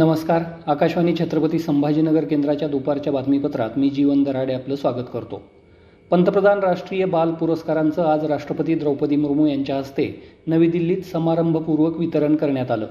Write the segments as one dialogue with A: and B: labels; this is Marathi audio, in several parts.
A: नमस्कार आकाशवाणी छत्रपती संभाजीनगर केंद्राच्या दुपारच्या बातमीपत्रात मी जीवन दराडे आपलं स्वागत करतो. पंतप्रधान राष्ट्रीय बाल पुरस्कारांचं आज राष्ट्रपती द्रौपदी मुर्मू यांच्या हस्ते नवी दिल्लीत समारंभपूर्वक वितरण करण्यात आलं.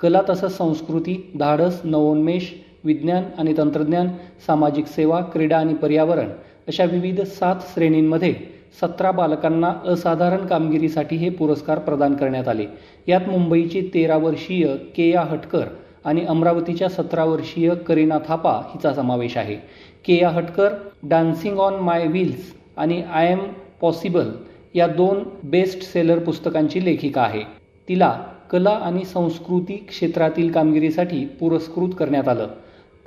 A: कला तसंच संस्कृती धाडस नवोन्मेष विज्ञान आणि तंत्रज्ञान सामाजिक सेवा क्रीडा आणि पर्यावरण अशा विविध सात श्रेणींमध्ये सतरा बालकांना असाधारण कामगिरीसाठी हे पुरस्कार प्रदान करण्यात आले. यात मुंबईची तेरा वर्षीय केया हटकर आणि अमरावतीच्या सतरा वर्षीय करीना थापा हिचा समावेश आहे. केया हटकर डान्सिंग ऑन माय व्हील्स आणि आय एम पॉसिबल या दोन बेस्ट सेलर पुस्तकांची लेखिका आहे. तिला कला आणि संस्कृती क्षेत्रातील कामगिरीसाठी पुरस्कृत करण्यात आलं.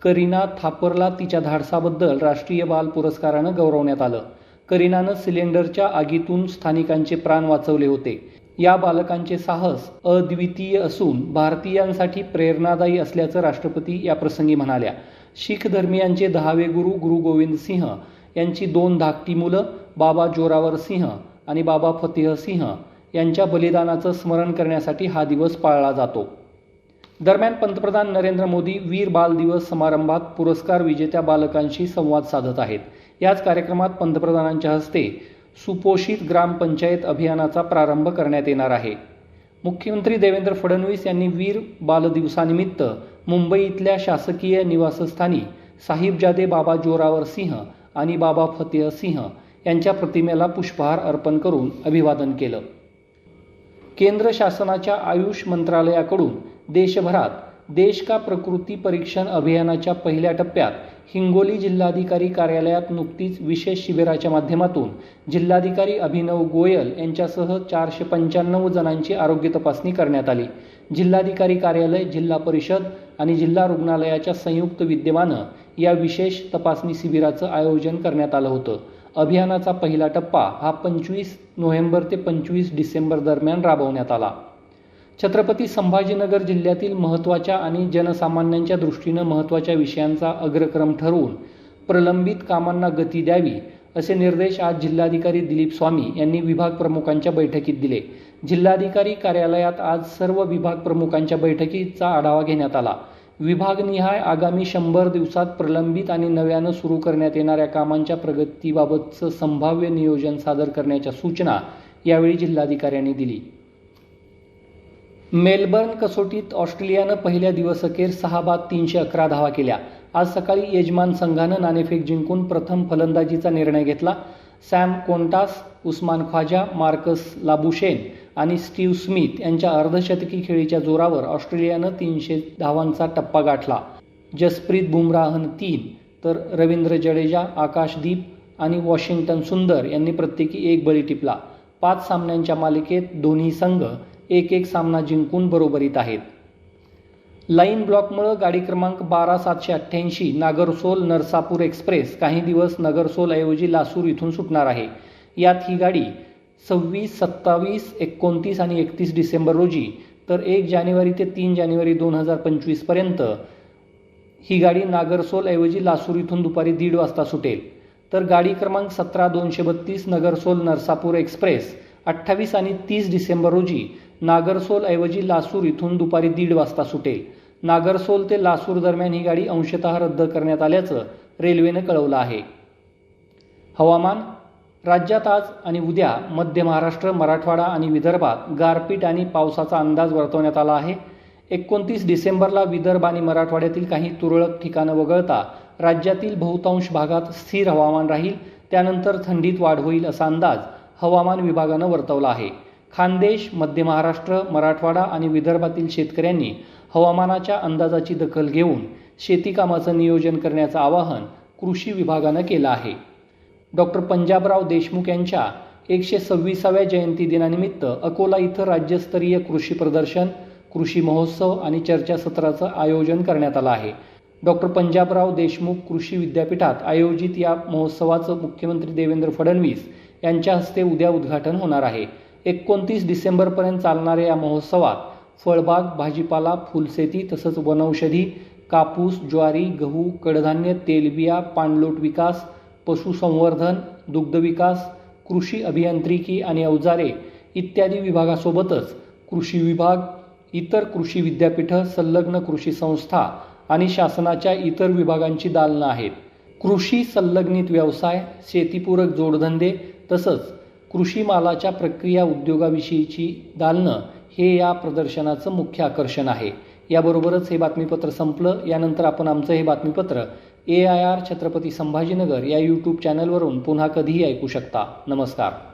A: करीना थापरला तिच्या धाडसाबद्दल राष्ट्रीय बाल पुरस्कारानं गौरवण्यात आलं. करीनानं सिलेंडरच्या आगीतून स्थानिकांचे प्राण वाचवले होते. या बालकांचे साहस अद्वितीय असून भारतीयांसाठी प्रेरणादायी असल्याचं राष्ट्रपती या प्रसंगी म्हणाल्या. शीख धर्मियांचे दहावे गुरु गुरु गोविंद सिंह यांची दोन धाकटी मुलं बाबा जोरावर सिंह आणि बाबा फतेह सिंह यांच्या बलिदानाचं स्मरण करण्यासाठी हा दिवस पाळला जातो. दरम्यान पंतप्रधान नरेंद्र मोदी वीर बाल दिवस समारंभात पुरस्कार विजेत्या बालकांशी संवाद साधत आहेत. याच कार्यक्रमात पंतप्रधानांच्या हस्ते सुपोषित ग्रामपंचायत अभियानाचा प्रारंभ करण्यात येणार आहे. मुख्यमंत्री देवेंद्र फडणवीस यांनी वीर बालदिवसानिमित्त मुंबई इथल्या शासकीय निवासस्थानी साहिबजादे बाबा जोरावर सिंह आणि बाबा फतेह सिंह यांच्या प्रतिमेला पुष्पहार अर्पण करून अभिवादन केलं. केंद्र शासनाच्या आयुष मंत्रालयाकडून देशभरात देश का प्रकृती परीक्षण अभियानाच्या पहिल्या टप्प्यात हिंगोली जिल्हाधिकारी कार्यालयात नुकतीच विशेष शिबिराच्या माध्यमातून जिल्हाधिकारी अभिनव गोयल यांच्यासह चारशे पंच्याण्णव जणांची आरोग्य तपासणी करण्यात आली. जिल्हाधिकारी कार्यालय जिल्हा परिषद आणि जिल्हा रुग्णालयाच्या संयुक्त विद्यमानं या विशेष तपासणी शिबिराचं आयोजन करण्यात आलं होतं. अभियानाचा पहिला टप्पा हा पंचवीस नोव्हेंबर ते पंचवीस डिसेंबर दरम्यान राबवण्यात आला. छत्रपती संभाजीनगर जिल्ह्यातील महत्त्वाच्या आणि जनसामान्यांच्या दृष्टीनं महत्त्वाच्या विषयांचा अग्रक्रम ठरवून प्रलंबित कामांना गती द्यावी असे निर्देश आज जिल्हाधिकारी दिलीप स्वामी यांनी विभाग प्रमुखांच्या बैठकीत दिले. जिल्हाधिकारी कार्यालयात आज सर्व विभाग प्रमुखांच्या बैठकीचा आढावा घेण्यात आला. विभागनिहाय आगामी शंभर दिवसात प्रलंबित आणि नव्यानं सुरू करण्यात येणाऱ्या कामांच्या प्रगतीबाबतचं संभाव्य नियोजन सादर करण्याच्या सूचना यावेळी जिल्हाधिकाऱ्यांनी दिली. मेलबर्न कसोटीत ऑस्ट्रेलियानं पहिल्या दिवसअखेर सहा बाद तीनशे अकरा धावा केल्या. आज सकाळी यजमान संघानं नाणेफेक जिंकून प्रथम फलंदाजीचा निर्णय घेतला. Sam Konstas Usman Khawaja Marcus Labuschagne आणि स्टीव्ह स्मिथ यांच्या अर्धशतकी खेळीच्या जोरावर ऑस्ट्रेलियानं तीनशे धावांचा टप्पा गाठला. जसप्रीत बुमराहन तीन तर रवींद्र जडेजा आकाशदीप आणि वॉशिंग्टन सुंदर यांनी प्रत्येकी एक बळी टिपला. पाच सामन्यांच्या मालिकेत दोन्ही संघ एक एक सामना जिंकून बरोबरीत आहेत. लाईन ब्लॉकमुळं गाडी क्रमांक बारा सातशे अठ्ठ्याऐंशी नागरसोल नरसापूर एक्सप्रेस काही दिवस नगरसोलऐवजी लासूर इथून सुटणार आहे. यात ही गाडी सव्वीस सत्तावीस एकोणतीस आणि एकतीस डिसेंबर रोजी तर एक जानेवारी ते तीन जानेवारी दोन हजार पंचवीसपर्यंत ही गाडी नागरसोलऐवजी लासूर इथून दुपारी दीड वाजता सुटेल. तर गाडी क्रमांक सतरा दोनशे बत्तीस नगरसोल नरसापूर एक्सप्रेस अठ्ठावीस आणि तीस डिसेंबर रोजी नागरसोल ऐवजी लासूर इथून दुपारी दीड वाजता सुटेल. नागरसोल ते लासूर दरम्यान ही गाडी अंशतः रद्द करण्यात आल्याचं रेल्वेनं कळवलं आहे. हवामान राज्यात आज आणि उद्या मध्य महाराष्ट्र मराठवाडा आणि विदर्भात गारपीट आणि पावसाचा अंदाज वर्तवण्यात आला आहे. एकोणतीस डिसेंबरला विदर्भ आणि मराठवाड्यातील काही तुरळक ठिकाणं वगळता राज्यातील बहुतांश भागात स्थिर हवामान राहील. त्यानंतर थंडीत वाढ होईल असा अंदाज हवामान विभागानं वर्तवला आहे. खानदेश मध्य महाराष्ट्र मराठवाडा आणि विदर्भातील शेतकऱ्यांनी हवामानाच्या अंदाजाची दखल घेऊन शेतीकामाचं नियोजन करण्याचं आवाहन कृषी विभागानं केलं आहे. डॉक्टर पंजाबराव देशमुख यांच्या एकशे सव्वीसाव्या जयंती दिनानिमित्त अकोला इथं राज्यस्तरीय कृषी प्रदर्शन कृषी महोत्सव आणि चर्चासत्राचं आयोजन करण्यात आलं आहे. डॉक्टर पंजाबराव देशमुख कृषी विद्यापीठात आयोजित या महोत्सवाचं मुख्यमंत्री देवेंद्र फडणवीस यांच्या हस्ते उद्या उद्घाटन होणार आहे. एकोणतीस डिसेंबरपर्यंत चालणाऱ्या या महोत्सवात फळबाग भाजीपाला फुलशेती तसंच वनौषधी कापूस ज्वारी गहू कडधान्य तेलबिया पाणलोट विकास पशुसंवर्धन दुग्धविकास कृषी अभियांत्रिकी आणि अवजारे इत्यादी विभागासोबतच कृषी विभाग इतर कृषी विद्यापीठं संलग्न कृषी संस्था आणि शासनाच्या इतर विभागांची दालनं आहेत. कृषी संलग्नित व्यवसाय शेतीपूरक जोडधंदे तसंच कृषी मालाच्या प्रक्रिया उद्योगाविषयीची दालनं हे या प्रदर्शनाचं मुख्य आकर्षण आहे. याबरोबरच हे बातमीपत्र संपलं. यानंतर आपण आमचं हे बातमीपत्र A I R Chhatrapati Sambhajinagar या यूट्यूब चॅनलवरून पुन्हा कधीही ऐकू शकता. नमस्कार.